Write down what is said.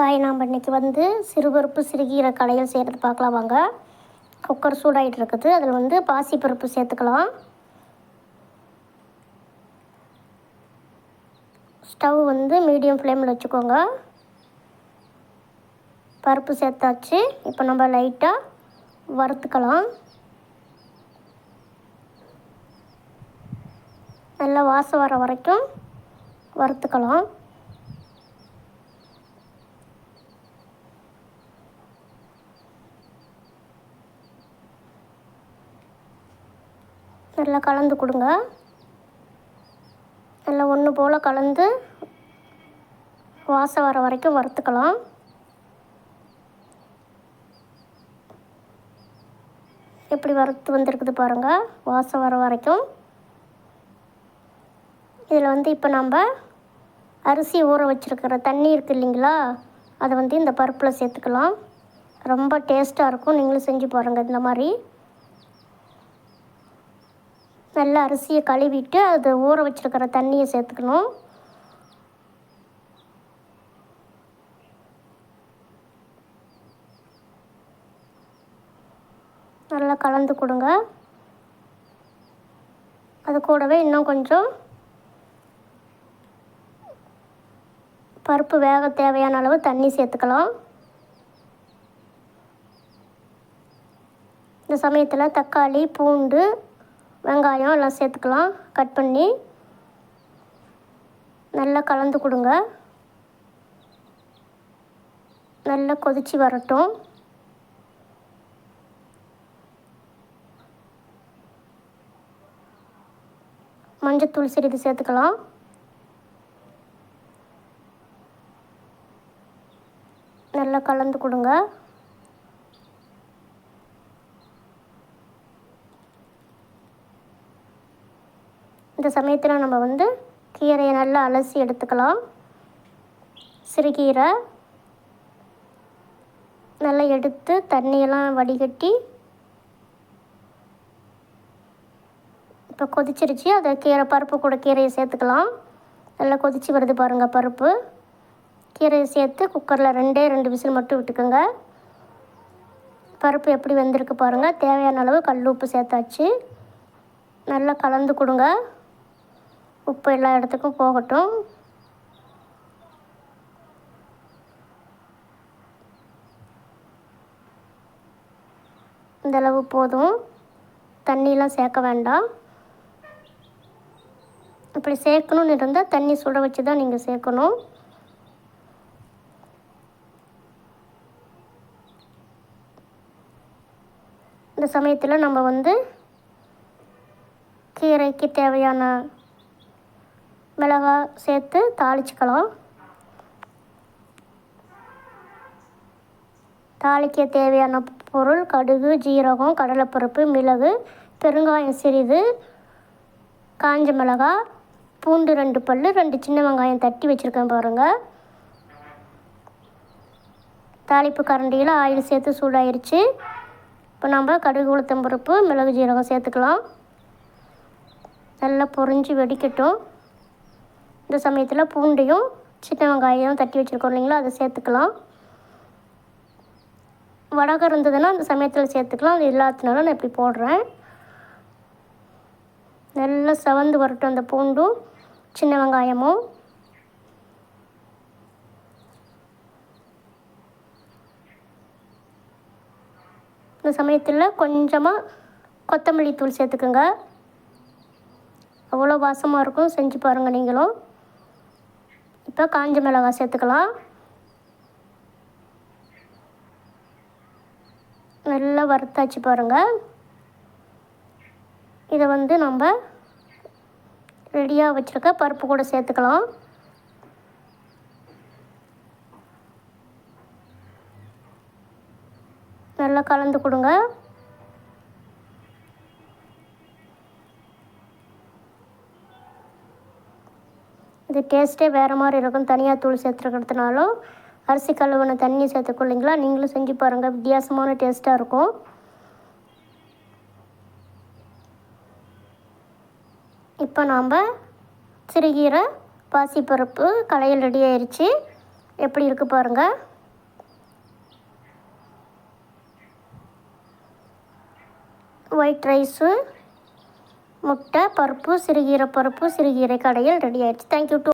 Hi நாம் இன்றைக்கி வந்து சிறுபருப்பு சிறுகீரை கடையில் செய்கிறது பார்க்கலாம் வாங்க. குக்கர் சூடாகிட்டு இருக்குது. அதில் வந்து பாசிப்பருப்பு சேர்த்துக்கலாம். ஸ்டவ் வந்து மீடியம் ஃப்ளேமில் வச்சுக்கோங்க. பருப்பு சேர்த்தாச்சு. இப்போ நம்ம லைட்டாக வறுத்துக்கலாம். நல்லா வாசம் வர வரைக்கும் வறுத்துக்கலாம். நல்லா கலந்து கொடுங்க. நல்லா ஒன்று போல் கலந்து வாசம் வர வரைக்கும் வறுத்துக்கலாம். எப்படி வறுத்து வந்திருக்குது பாருங்கள் வாசம் வர வரைக்கும். இதில் வந்து இப்போ நம்ம அரிசி ஊற வச்சுருக்கிற தண்ணி இருக்குது இல்லைங்களா அதை வந்து இந்த பருப்பில் சேர்த்துக்கலாம். ரொம்ப டேஸ்ட்டாக இருக்கும். நீங்களும் செஞ்சு பாருங்கள் இந்த மாதிரி. நல்லா அரிசியை கழுவிட்டு அதை ஊற வச்சுருக்கிற தண்ணியை சேர்த்துக்கணும். நல்லா கலந்து கொடுங்க. அது கூடவே இன்னும் கொஞ்சம் பருப்பு வேக தேவையான அளவு தண்ணி சேர்த்துக்கலாம். இந்த சமயத்தில் தக்காளி பூண்டு வெங்காயம் எல்லாம் சேர்த்துக்கலாம். கட் பண்ணி நல்லா கலந்து கொடுங்க. நல்லா கொதித்து வரட்டும். மஞ்சத்தூள் சிறிது சேர்த்துக்கலாம். நல்லா கலந்து கொடுங்க. இந்த சமயத்தில் நம்ம வந்து கீரையை நல்லா அலசி எடுத்துக்கலாம். சிறுகீரை நல்லா எடுத்து தண்ணியெல்லாம் வடிகட்டி இப்போ கொதிச்சிருச்சு. அதை கீரை பருப்பு கூட கீரையை சேர்த்துக்கலாம். நல்லா கொதிச்சு வருது பாருங்கள் பருப்பு. கீரையை சேர்த்து குக்கரில் ரெண்டே ரெண்டு விசில் மட்டும் விட்டுக்கோங்க. பருப்பு எப்படி வெந்திருக்கு பாருங்கள் தேவையான அளவு கல் உப்பு சேர்த்தாச்சு. நல்லா கலந்து கொடுங்க. உப்பு எல்லா இடத்துக்கும் போகட்டும். இந்தளவு போதும். தண்ணியெலாம் சேர்க்க வேண்டாம். இப்படி சேர்க்கணுன்னு இருந்தால் தண்ணி சுட வச்சு தான் நீங்கள் சேர்க்கணும். இந்த சமயத்தில் நம்ம வந்து கீரைக்கு தேவையான மிளகாய் சேர்த்து தாளிச்சுக்கலாம். தாளிக்க தேவையான பொருள் கடுகு ஜீரகம் கடலைப்பருப்பு மிளகு பெருங்காயம் சிறிது காஞ்ச மிளகாய் பூண்டு ரெண்டு பல் ரெண்டு சின்ன வெங்காயம் தட்டி வச்சுருக்கேன் பாருங்கள் தாளிப்பு கரண்டியில் ஆயில் சேர்த்து சூடாயிருச்சு. இப்போ நம்ம கடுகு உளுத்தம்பருப்பு மிளகு ஜீரகம் சேர்த்துக்கலாம். நல்லா பொறிஞ்சு வெடிக்கட்டும். இந்த சமயத்தில் பூண்டையும் சின்ன வெங்காயம் தட்டி வச்சுருக்கோம் இல்லைங்களா? அதை சேர்த்துக்கலாம். வடகம் இருந்ததுன்னா அந்த சமயத்தில் சேர்த்துக்கலாம். அது இல்லாததுனால நான் இப்படி போடுறேன். நல்லா செவந்து வரட்டும் அந்த பூண்டும் சின்ன வெங்காயமும். இந்த சமயத்தில் கொஞ்சமாக கொத்தமல்லி தூள் சேர்த்துக்குங்க. அவ்வளோ வாசமாக இருக்கும். செஞ்சு பாருங்கள் நீங்களும். இப்போ காஞ்ச மிளகாய் சேர்த்துக்கலாம். நல்லா வறுத்தாச்சு பாருங்கள் இதை வந்து நம்ம ரெடியாக வச்சுருக்க பருப்பு கூட சேர்த்துக்கலாம். நல்லா கலந்து கொடுங்க. இது டேஸ்ட்டே வேறு மாதிரி இருக்கும். தனியாக தூள் சேர்த்துருக்கிறதுனாலும் அரிசி கழுவுன தண்ணி சேர்த்துக்கொள்ளிங்களா நீங்களும் செஞ்சு பாருங்கள் வித்தியாசமான டேஸ்ட்டாக இருக்கும். இப்போ நாம் சிறுகீரை பாசிப்பருப்பு கலையில் ரெடி ஆயிடுச்சு எப்படி இருக்குது பாருங்கள் ஒயிட் ரைஸு முட்டை பருப்பு சிறுகீரை பருப்பு சிறுகீரை கடையில் ரெடி ஆயிடுச்சு தேங்க்யூ டூ